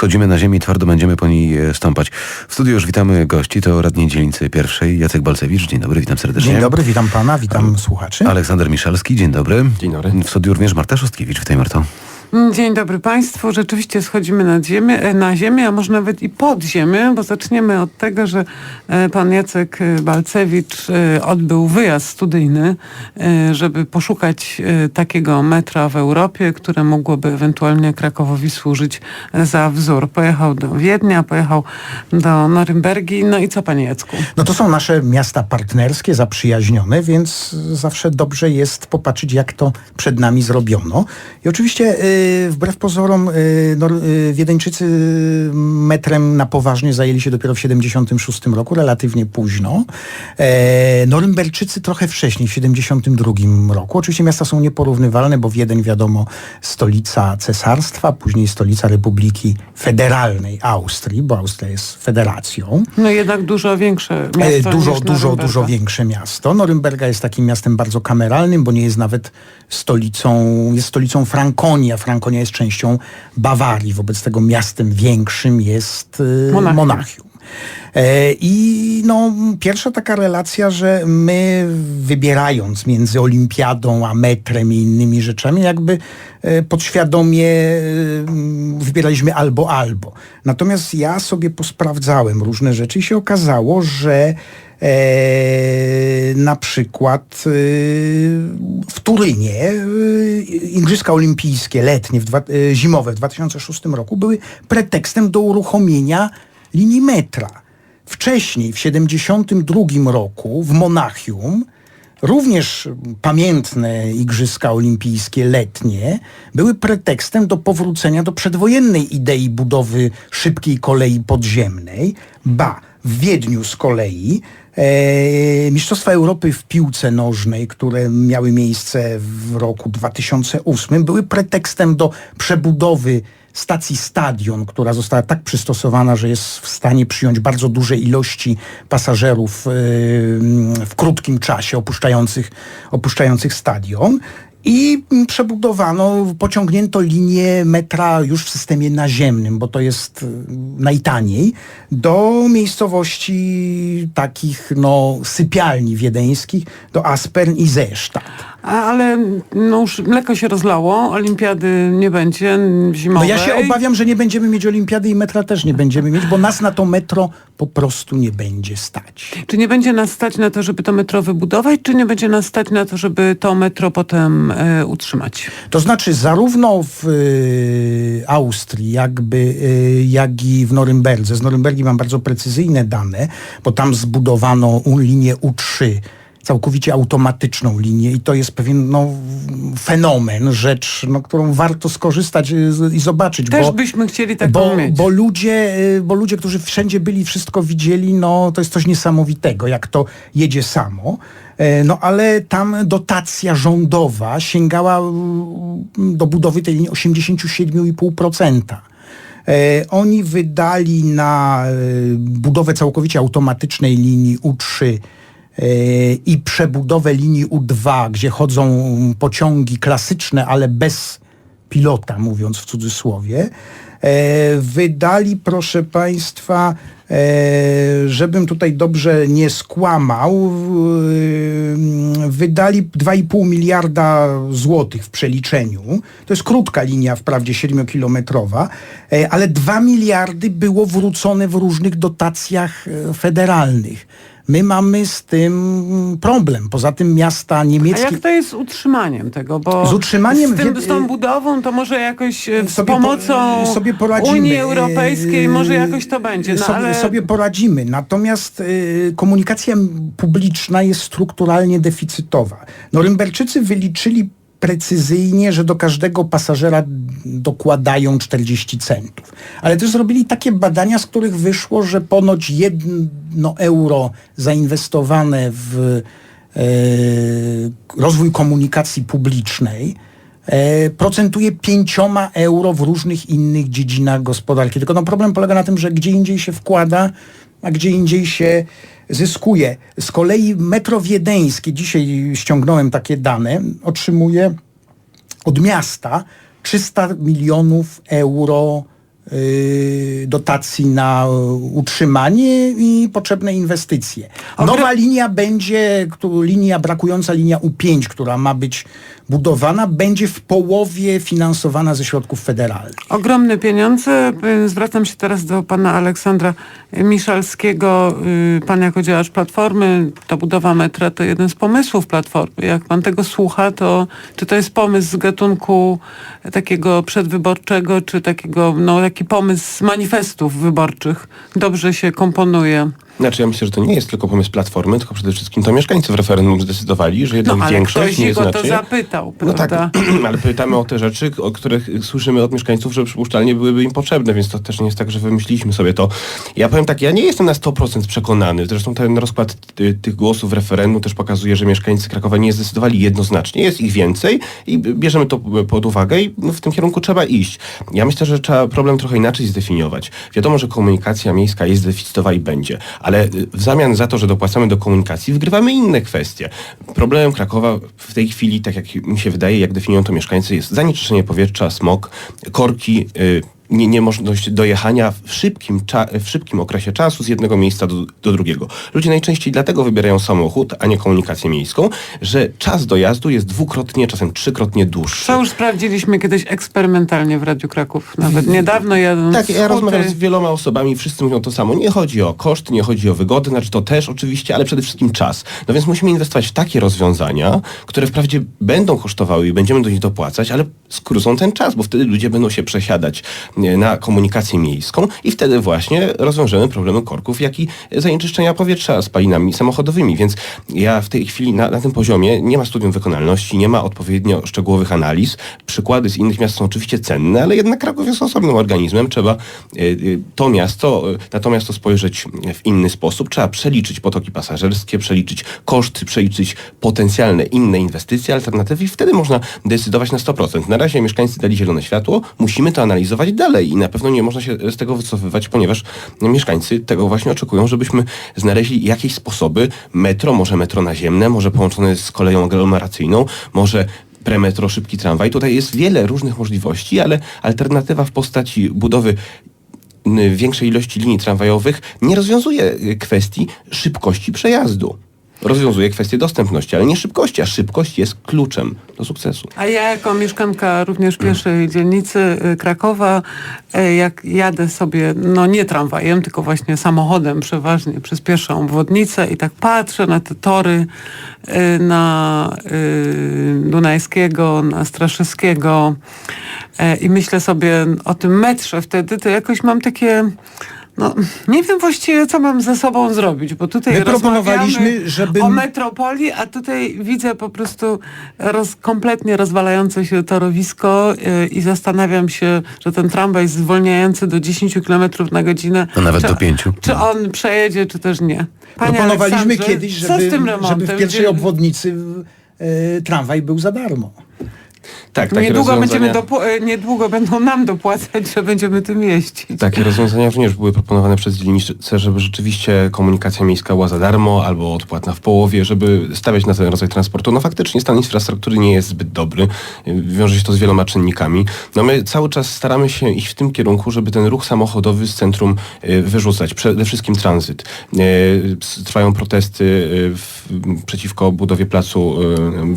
Schodzimy na ziemię i twardo będziemy po niej e, stąpać. W studiu już witamy gości, to radni dzielnicy pierwszej, Jacek Balcewicz. Dzień dobry, witam serdecznie. Dzień dobry, witam pana, witam słuchaczy. Aleksander Miszalski, dzień dobry. Dzień dobry. W studiu również Marta Szostkiewicz. Witaj Marto. Dzień dobry Państwu. Rzeczywiście schodzimy na ziemię, e, na ziemię, a może nawet i pod ziemię, bo zaczniemy od tego, że e, pan Jacek e, Balcewicz odbył wyjazd studyjny, żeby poszukać takiego metra w Europie, które mogłoby ewentualnie Krakowowi służyć za wzór. Pojechał do Wiednia, pojechał do Norymbergi. No i co panie Jacku? No to są nasze miasta partnerskie, zaprzyjaźnione, więc zawsze dobrze jest popatrzeć, jak to przed nami zrobiono. I oczywiście wbrew pozorom y, Nor- y, Wiedeńczycy metrem na poważnie zajęli się dopiero w 76 roku, relatywnie późno. E, Norymberczycy trochę wcześniej, w 72 roku. Oczywiście miasta są nieporównywalne, bo Wiedeń wiadomo stolica cesarstwa, później stolica Republiki Federalnej Austrii, bo Austria jest federacją. No jednak dużo większe E, miasto Dużo, dużo, dużo większe miasto. Norymberga jest takim miastem bardzo kameralnym, bo nie jest nawet stolicą, jest stolicą Frankonii, a Frankonia jest częścią Bawarii. Wobec tego miastem większym jest e, Monachium. Monachium. E, I no, pierwsza taka relacja, że my wybierając między olimpiadą a metrem i innymi rzeczami, jakby e, podświadomie e, wybieraliśmy albo albo. Natomiast ja sobie posprawdzałem różne rzeczy i się okazało, że na przykład e, w Turynie e, Igrzyska Olimpijskie letnie, w dwa, e, zimowe w 2006 roku były pretekstem do uruchomienia linii metra. Wcześniej, w 1972 roku w Monachium, również pamiętne Igrzyska Olimpijskie letnie były pretekstem do powrócenia do przedwojennej idei budowy szybkiej kolei podziemnej. Ba, w Wiedniu z kolei e, Mistrzostwa Europy w piłce nożnej, które miały miejsce w roku 2008, były pretekstem do przebudowy stacji Stadion, która została tak przystosowana, że jest w stanie przyjąć bardzo duże ilości pasażerów yy, w krótkim czasie opuszczających, opuszczających stadion. I mm, przebudowano, pociągnięto linię metra już w systemie naziemnym, bo to jest y, najtaniej, do miejscowości takich no, sypialni wiedeńskich, do Aspern i Zesztat. Ale no już mleko się rozlało, olimpiady nie będzie No zimowej. ja się obawiam, że nie będziemy mieć olimpiady i metra też nie będziemy mieć, bo nas na to metro po prostu nie będzie stać. Czy nie będzie nas stać na to, żeby to metro wybudować, czy nie będzie nas stać na to, żeby to metro potem e, utrzymać? To znaczy zarówno w y, Austrii, jakby, y, jak i w Norymberdze. Z Norymbergi mam bardzo precyzyjne dane, bo tam zbudowano linię U3, całkowicie automatyczną linię i to jest pewien no, fenomen, rzecz, no, którą warto skorzystać y, i zobaczyć. Też bo, byśmy chcieli taką bo, mieć. bo ludzie, y, bo ludzie, którzy wszędzie byli, wszystko widzieli, no to jest coś niesamowitego, jak to jedzie samo. E, No ale tam dotacja rządowa sięgała y, do budowy tej linii 87,5%. E, Oni wydali na budowę całkowicie automatycznej linii U3 e, i przebudowę linii U2, gdzie chodzą pociągi klasyczne, ale bez pilota, mówiąc w cudzysłowie, e, wydali, proszę Państwa, e, żebym tutaj dobrze nie skłamał, wydali 2,5 miliarda złotych w przeliczeniu. To jest krótka linia, wprawdzie 7-kilometrowa, e, ale 2 miliardy było wrócone w różnych dotacjach federalnych. My mamy z tym problem. Poza tym miasta A niemieckie... jak to jest z utrzymaniem tego? Bo Z utrzymaniem z, tym, z tą budową to może jakoś e, z Sobie po- pomocą sobie poradzimy. Unii Europejskiej może jakoś to będzie. No, sobie, ale sobie poradzimy. Natomiast y, komunikacja publiczna jest strukturalnie deficytowa. Norymberczycy wyliczyli precyzyjnie, że do każdego pasażera dokładają 40 centów. Ale też zrobili takie badania, z których wyszło, że ponoć jedno euro zainwestowane w e, rozwój komunikacji publicznej e, procentuje pięcioma euro w różnych innych dziedzinach gospodarki. Tylko no problem polega na tym, że gdzie indziej się wkłada, a gdzie indziej się zyskuje. Z kolei metro wiedeńskie, dzisiaj ściągnąłem takie dane, otrzymuje od miasta 300 milionów euro dotacji na utrzymanie i potrzebne inwestycje. Nowa linia będzie, linia brakująca linia U5, która ma być budowana, będzie w połowie finansowana ze środków federalnych. Ogromne pieniądze. Y, Zwracam się teraz do pana Aleksandra Miszalskiego. Y, Pan jako działacz Platformy, ta budowa metra to jeden z pomysłów Platformy. Jak pan tego słucha, to czy to jest pomysł z gatunku takiego przedwyborczego, czy takiego, no taki pomysł z manifestów wyborczych dobrze się komponuje? Znaczy ja myślę, że to nie jest tylko pomysł Platformy, tylko przede wszystkim to mieszkańcy w referendum zdecydowali, że jednak No ale większość ktoś nie to znaczy... zapytał, No tak, prawda? ale pytamy o te rzeczy, o których słyszymy od mieszkańców, że przypuszczalnie byłyby im potrzebne, więc to też nie jest tak, że wymyśliliśmy sobie to. Ja powiem tak, ja nie jestem na 100% przekonany, zresztą ten rozkład ty, tych głosów w referendum też pokazuje, że mieszkańcy Krakowa nie zdecydowali jednoznacznie, jest ich więcej i bierzemy to pod uwagę i no, w tym kierunku trzeba iść. Ja myślę, że trzeba problem trochę inaczej zdefiniować. Wiadomo, że komunikacja miejska jest deficytowa i będzie, ale w zamian za to, że dopłacamy do komunikacji, wygrywamy inne kwestie. Problemem Krakowa w tej chwili, tak jak mi się wydaje, jak definiują to mieszkańcy, jest zanieczyszczenie powietrza, smog, korki, y, nie, niemożność dojechania w szybkim, w szybkim okresie czasu z jednego miejsca do, do drugiego. Ludzie najczęściej dlatego wybierają samochód, a nie komunikację miejską, że czas dojazdu jest dwukrotnie, czasem trzykrotnie dłuższy. Co już sprawdziliśmy kiedyś eksperymentalnie w Radiu Kraków. Nawet niedawno jadąc Tak, ja rozmawiam z wieloma osobami, wszyscy mówią to samo. Nie chodzi o koszt, nie chodzi o wygodę, znaczy to też oczywiście, ale przede wszystkim czas. No więc musimy inwestować w takie rozwiązania, które wprawdzie będą kosztowały i będziemy do nich dopłacać, ale skrócą ten czas, bo wtedy ludzie będą się przesiadać na komunikację miejską i wtedy właśnie rozwiążemy problemy korków, jak i zanieczyszczenia powietrza spalinami samochodowymi. Więc ja w tej chwili na, na tym poziomie nie ma studium wykonalności, nie ma odpowiednio szczegółowych analiz. Przykłady z innych miast są oczywiście cenne, ale jednak Kraków jest osobnym organizmem. Trzeba y, y, to miasto, y, na to spojrzeć w inny sposób. Trzeba przeliczyć potoki pasażerskie, przeliczyć koszty, przeliczyć potencjalne inne inwestycje, alternatywy i wtedy można decydować na 100%. Na razie mieszkańcy dali zielone światło, musimy to analizować dalej i na pewno nie można się z tego wycofywać, ponieważ mieszkańcy tego właśnie oczekują, żebyśmy znaleźli jakieś sposoby metro, może metro naziemne, może połączone z koleją aglomeracyjną, może premetro, szybki tramwaj. Tutaj jest wiele różnych możliwości, ale alternatywa w postaci budowy większej ilości linii tramwajowych nie rozwiązuje y, kwestii szybkości przejazdu. Rozwiązuje kwestię dostępności, ale nie szybkości, a szybkość jest kluczem do sukcesu. A ja jako mieszkanka również pierwszej dzielnicy y, Krakowa, y, jak jadę sobie, no nie tramwajem, tylko właśnie samochodem przeważnie przez pierwszą obwodnicę i tak patrzę na te tory y, na Dunajskiego, na Straszewskiego i myślę sobie o tym metrze wtedy, to jakoś mam takie... No, nie wiem właściwie, co mam ze sobą zrobić, bo tutaj My proponowaliśmy, rozmawiamy żeby- o metropolii, a tutaj widzę po prostu roz, kompletnie rozwalające się torowisko yy, i zastanawiam się, że ten tramwaj zwolniający do 10 km na godzinę. A nawet czy, do pięciu. Czy on przejedzie, czy też nie. Panie Proponowaliśmy Aleksandrze, kiedyś, co żeby, z tym żeby w pierwszej obwodnicy y, tramwaj był za darmo. Tak, Niedługo, będziemy e, niedługo będą nam dopłacać, że będziemy tym jeździć. Takie rozwiązania również były proponowane przez dzielnice, żeby rzeczywiście komunikacja miejska była za darmo albo odpłatna w połowie, żeby stawiać na ten rodzaj transportu. No faktycznie stan infrastruktury nie jest zbyt dobry. Y, Wiąże się to z wieloma czynnikami. No my cały czas staramy się iść w tym kierunku, żeby ten ruch samochodowy z centrum y, wyrzucać. Przede wszystkim tranzyt. Y, Trwają protesty przeciwko budowie placu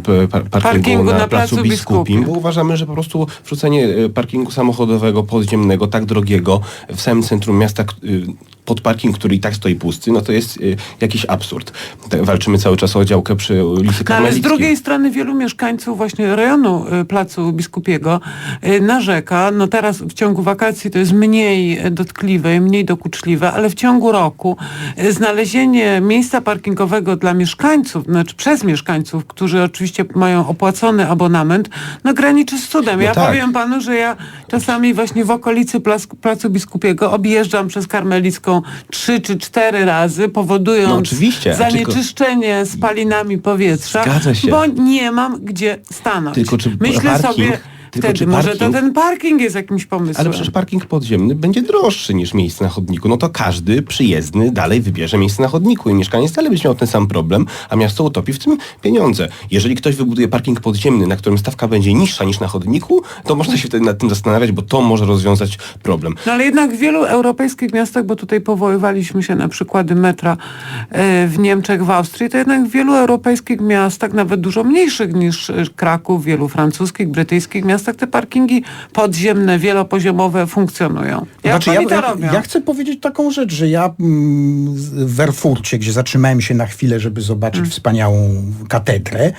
parkingu, Parkingu na, na placu placu Biskupim, Biskupim. bo uważamy, że po prostu wrzucenie e, parkingu samochodowego podziemnego, tak drogiego, w samym centrum miasta, y, pod parking, który i tak stoi pusty, no to jest y, jakiś absurd. Tak, walczymy cały czas o działkę przy ulicy No, ale z drugiej strony wielu mieszkańców właśnie rejonu y, Placu Biskupiego y, narzeka, no teraz w ciągu wakacji to jest mniej dotkliwe, i mniej dokuczliwe, ale w ciągu roku y, znalezienie miejsca parkingowego dla mieszkańców, znaczy przez mieszkańców, którzy oczywiście mają opłacony abonament, no graniczy z cudem. No ja tak. powiem panu, że ja czasami właśnie w okolicy Plac, Placu Biskupiego objeżdżam przez Karmelicką trzy czy cztery razy, powodując No a tylko- zanieczyszczenie spalinami powietrza, bo nie mam gdzie stanąć. Tylko czy Myślę parking- sobie, Tylko Wtedy czy może to parking- ten parking jest jakimś pomysłem. Ale przecież parking podziemny będzie droższy niż miejsce na chodniku. No to każdy przyjezdny dalej wybierze miejsce na chodniku i mieszkaniec dalej będzie miał ten sam problem, a miasto utopi w tym pieniądze. Jeżeli ktoś wybuduje parking podziemny, na którym stawka będzie niższa niż na chodniku, to można się wtedy nad tym zastanawiać, bo to może rozwiązać problem. No ale jednak w wielu europejskich miastach, bo tutaj powoływaliśmy się na przykłady metra e, w Niemczech, w Austrii, to jednak w wielu europejskich miastach, nawet dużo mniejszych niż e, Kraków, wielu francuskich, brytyjskich miastach, te parkingi podziemne, wielopoziomowe funkcjonują. Jak Znaczy, oni ja, to ja, robią? ja chcę powiedzieć taką rzecz, że ja mm, w Erfurcie, gdzie zatrzymałem się na chwilę, żeby zobaczyć Mm. wspaniałą katedrę,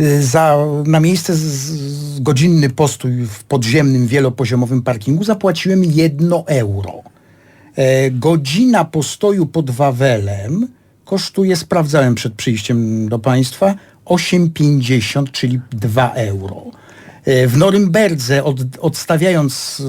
y, za, na miejsce z, z godzinny postój w podziemnym, wielopoziomowym parkingu zapłaciłem jedno euro. E, godzina postoju pod Wawelem kosztuje, sprawdzałem przed przyjściem do Państwa, 8,50, czyli 2 euro. E, W Norymberdze, od, odstawiając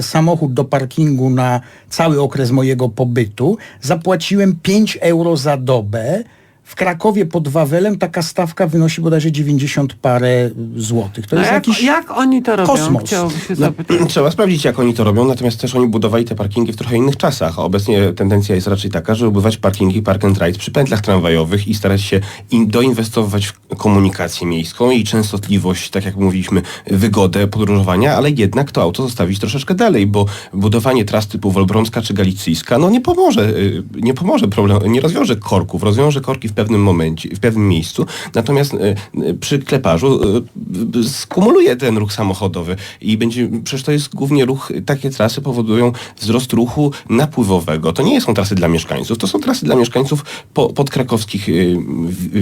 samochód do parkingu na cały okres mojego pobytu, zapłaciłem 5 euro za dobę. W Krakowie pod Wawelem taka stawka wynosi bodajże 90 parę złotych. To No jest jak, jakiś jak oni to robią? kosmos. Chciałoby się No, zapytać. trzeba sprawdzić, jak oni to robią, natomiast też oni budowali te parkingi w trochę innych czasach. A obecnie tendencja jest raczej taka, żeby budować parkingi park and ride przy pętlach tramwajowych i starać się in, doinwestować w komunikację miejską i częstotliwość, tak jak mówiliśmy, wygodę podróżowania, ale jednak to auto zostawić troszeczkę dalej, bo budowanie tras typu Wolbromska czy Galicyjska, no nie pomoże, y, nie pomoże problem, nie rozwiąże korków, rozwiąże korki w pewnym momencie, w pewnym miejscu, natomiast y, y, przy kleparzu y, skumuluje ten ruch samochodowy i będzie, przecież to jest głównie ruch, takie trasy powodują wzrost ruchu napływowego. To nie są trasy dla mieszkańców, to są trasy dla mieszkańców po, podkrakowskich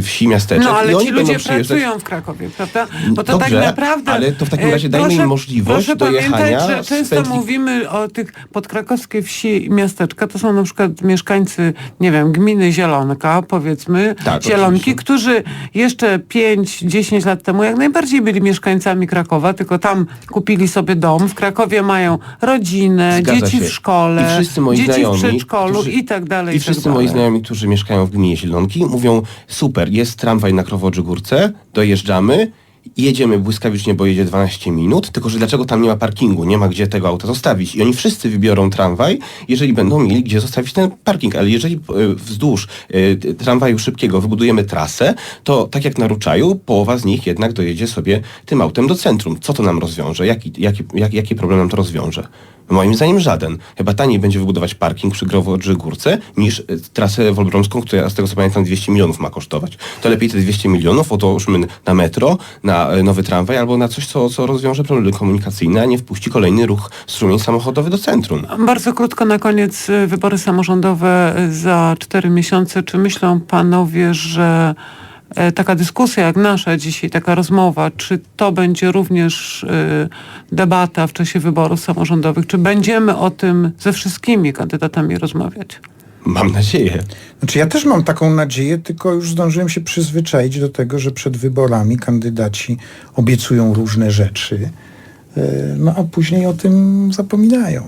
wsi, miasteczek. No ale I ci ludzie pracują w Krakowie, prawda? Bo to Dobrze, tak naprawdę... ale to w takim e, razie dajmy im możliwość proszę dojechania pamiętać, z że często pętli- mówimy o tych podkrakowskiej wsi i miasteczka, to są na przykład mieszkańcy, nie wiem, gminy Zielonka, powiedzmy, Tak, Zielonki, oczywiście. którzy jeszcze 5-10 lat temu jak najbardziej byli mieszkańcami Krakowa, tylko tam kupili sobie dom, w Krakowie mają rodzinę, Zgadza dzieci się. w szkole, dzieci znajomi, w przedszkolu którzy- i tak dalej. I tak wszyscy dalej. moi znajomi, którzy mieszkają w gminie Zielonki, mówią super, jest tramwaj na Krowodrzygórce, dojeżdżamy, jedziemy błyskawicznie, bo jedzie 12 minut, tylko że dlaczego tam nie ma parkingu, nie ma gdzie tego auta zostawić. I oni wszyscy wybiorą tramwaj, jeżeli będą mieli gdzie zostawić ten parking. Ale jeżeli e, wzdłuż e, tramwaju szybkiego wybudujemy trasę, to tak jak na Ruczaju, połowa z nich jednak dojedzie sobie tym autem do centrum. Co to nam rozwiąże? Jaki, jaki, jak, jaki problem nam to rozwiąże? Moim zdaniem żaden. Chyba taniej będzie wybudować parking przy Growodrzygórce niż e, trasę wolbromską, która z tego co pamiętam 200 milionów ma kosztować. To lepiej te 200 milionów odłóżmy na metro, na e, nowy tramwaj albo na coś, co, co rozwiąże problemy komunikacyjne, a nie wpuści kolejny ruch strumień samochodowy do centrum. Bardzo krótko na koniec y, wybory samorządowe y, za cztery miesiące. Czy myślą panowie, że taka dyskusja jak nasza dzisiaj, taka rozmowa, czy to będzie również y, debata w czasie wyborów samorządowych? Czy będziemy o tym ze wszystkimi kandydatami rozmawiać? Mam nadzieję. Znaczy ja też mam taką nadzieję, tylko już zdążyłem się przyzwyczaić do tego, że przed wyborami kandydaci obiecują różne rzeczy, e, no a później o tym zapominają.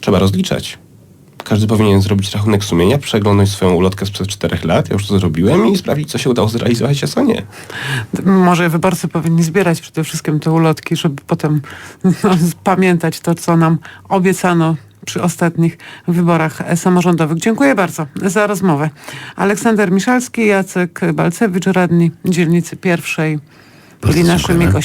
Trzeba rozliczać. Każdy powinien zrobić rachunek sumienia, przeglądać swoją ulotkę sprzed czterech lat, ja już to zrobiłem i sprawdzić, co się udało zrealizować, a co nie. Może wyborcy powinni zbierać przede wszystkim te ulotki, żeby potem no, pamiętać to, co nam obiecano przy ostatnich wyborach samorządowych. Dziękuję bardzo za rozmowę. Aleksander Miszalski, Jacek Balcewicz, radni dzielnicy pierwszej, byli naszymi gośćmi.